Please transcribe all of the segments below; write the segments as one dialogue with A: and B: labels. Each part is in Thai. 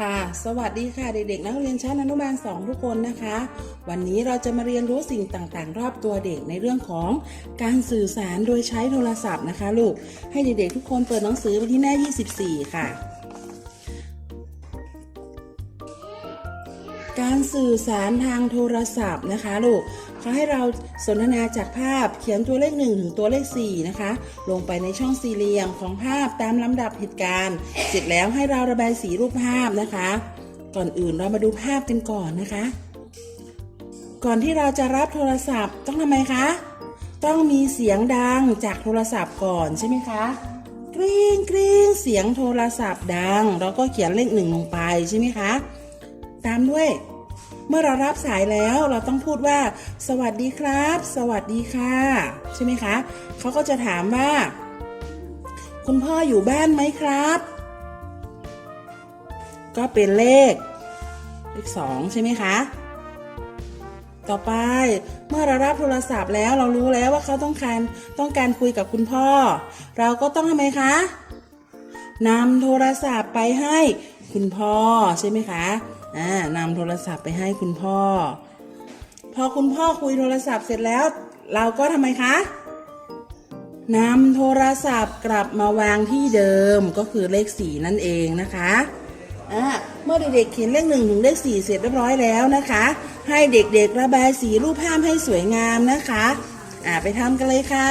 A: ค่ะ สวัสดีค่ะเด็กๆนักเรียนชั้นอนุบาล 2 ทุกคนนะคะ วันนี้เราจะมาเรียนรู้สิ่งต่างๆ รอบตัวเด็กในเรื่องของการสื่อสารโดยใช้โทรศัพท์นะคะลูก ให้เด็กๆทุกคนเปิดหนังสือไปที่หน้า 24 ค่ะ การสื่อสารทางโทรศัพท์นะคะลูก เขาให้เราสนทนาจากภาพเขียนตัวเลข 1 ถึงตัวเลข 4 นะคะ ลงไปในช่องสี่เหลี่ยมของภาพตามลำดับเหตุการณ์ เสร็จแล้วให้เราระบายสีรูปภาพนะคะ ก่อนอื่นเรามาดูภาพกันก่อนนะคะ ก่อนที่เราจะรับโทรศัพท์ต้องทำไมคะ ต้องมีเสียงดังจากโทรศัพท์ก่อนใช่ไหมคะกริ๊งกริ๊งเสียงโทรศัพท์ดัง เราก็เขียนเลขหนึ่งลงไปใช่ไหมคะ ตามด้วย มื่อเรารับสายแล้วเราต้องพูดว่า สวัสดีครับ สวัสดีค่ะ ใช่ไหมคะเขาก็จะถามว่า คุณพ่ออยู่บ้านไหมครับ ก็เป็นเลข เลขสองใช่ไหมคะต่อไปเมื่อเรารับโทรศัพท์แล้วเรารู้แล้วว่าเขาต้องการต้องการคุยกับคุณพ่อ เราก็ต้องทำไมคะนำโทรศัพท์ไปให้คุณพ่อใช่ไหมคะ อ่านำโทรศัพท์ไปให้คุณพ่อ พอคุณพ่อคุยโทรศัพท์เสร็จแล้ว เราก็ทำไมคะนำโทรศัพท์กลับมาวางที่เดิมก็คือเลขสี่นั่นเองนะคะอ่าเมื่อเด็กๆเขียนเลขหนึ่งถึงเลขสี่เสร็จเรียบร้อยแล้วนะคะ ให้เด็กๆระบายสีรูปภาพให้สวยงามนะคะ อ่าไปทำกันเลยค่ะ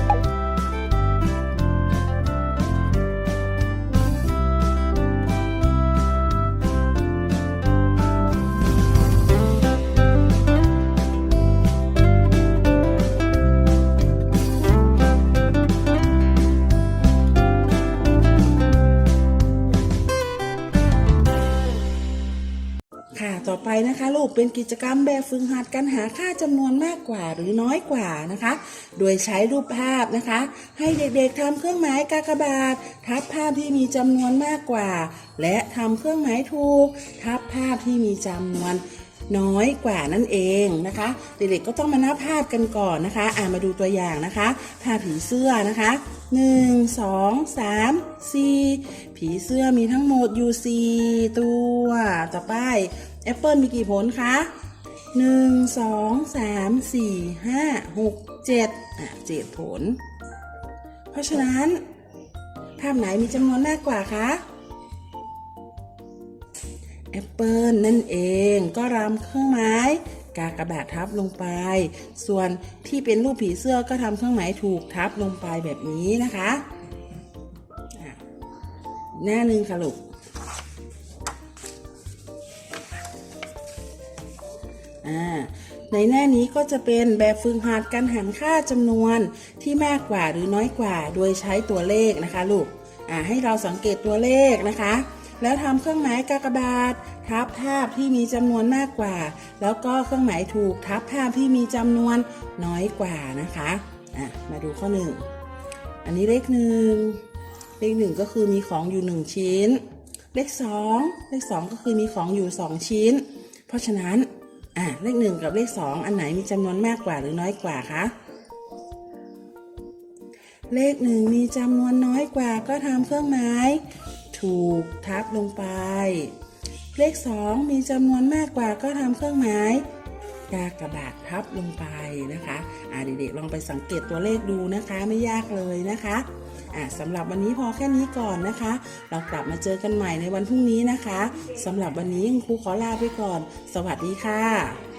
B: ต่อไปนะคะ ลูกเป็นกิจกรรมแบบฝึกหัดการหาค่าจำนวนมากกว่าหรือน้อยกว่านะคะ โดยใช้รูปภาพนะคะ ให้เด็กๆทำเครื่องหมายกากบาท ทับภาพที่มีจำนวนมากกว่า และทำเครื่องหมายถูก ทับภาพที่มีจำนวนน้อยกว่านั่นเองนะคะ เด็กๆก็ต้องมานับภาพกันก่อนนะคะ อ่ามาดูตัวอย่างนะคะ ภาพผีเสื้อนะคะ 1 2 3 4 ผีเสื้อมีทั้งหมดอยู่ 4 ตัว ต่อไป แอปเปิลมีกี่ผลคะ1 2 3 4 5 6 7อะ7ผล เพราะฉะนั้น ภาพไหนมีจำนวนมากกว่าคะแอปเปิลนั่นเองก็รำเครื่องไม้กากระบาดทับลงไป ส่วนที่เป็นรูปผีเสื้อก็ทำเครื่องหมายถูกทับลงไปแบบนี้นะคะอะหน้าหนึ่งค่ะลูก ในหน้านี้ก็จะเป็นแบบฝึกหัดการหันค่าจำนวนที่มากกว่าหรือน้อยกว่า โดยใช้ตัวเลขนะคะลูกให้เราสังเกตตัวเลขนะคะ แล้วทำเครื่องหมายกากบาท ทับภาพที่มีจำนวนมากกว่า แล้วก็เครื่องหมายถูกทับภาพที่มีจำนวนน้อยกว่านะคะะมาดูข้อหนึ่งอันนี้เลขหนึ่งเลขหนึ่งก็คือมีของอยู่หนึ่งชิ้น เลขสองเลขสองก็คือมีของอยู่สองชิ้น เพราะฉะนั้น อะเลขหนึ่งกับเลขสองอันไหนมีจำนวนมากกว่าหรือน้อยกว่าคะเลขหนึ่งมีจำนวนน้อยกว่าก็ทำเครื่องหมายถูกทับลงไป เลขสองมีจำนวนมากกว่าก็ทำเครื่องหมายกากระบาททับลงไปนะคะอ่าเด็กๆลองไปสังเกตตัวเลขดูนะคะไม่ยากเลยนะคะ อะสำหรับวันนี้พอแค่นี้ก่อนนะคะ เรากลับมาเจอกันใหม่ในวันพรุ่งนี้นะคะสำหรับวันนี้ครูขอลาไปก่อน สวัสดีค่ะ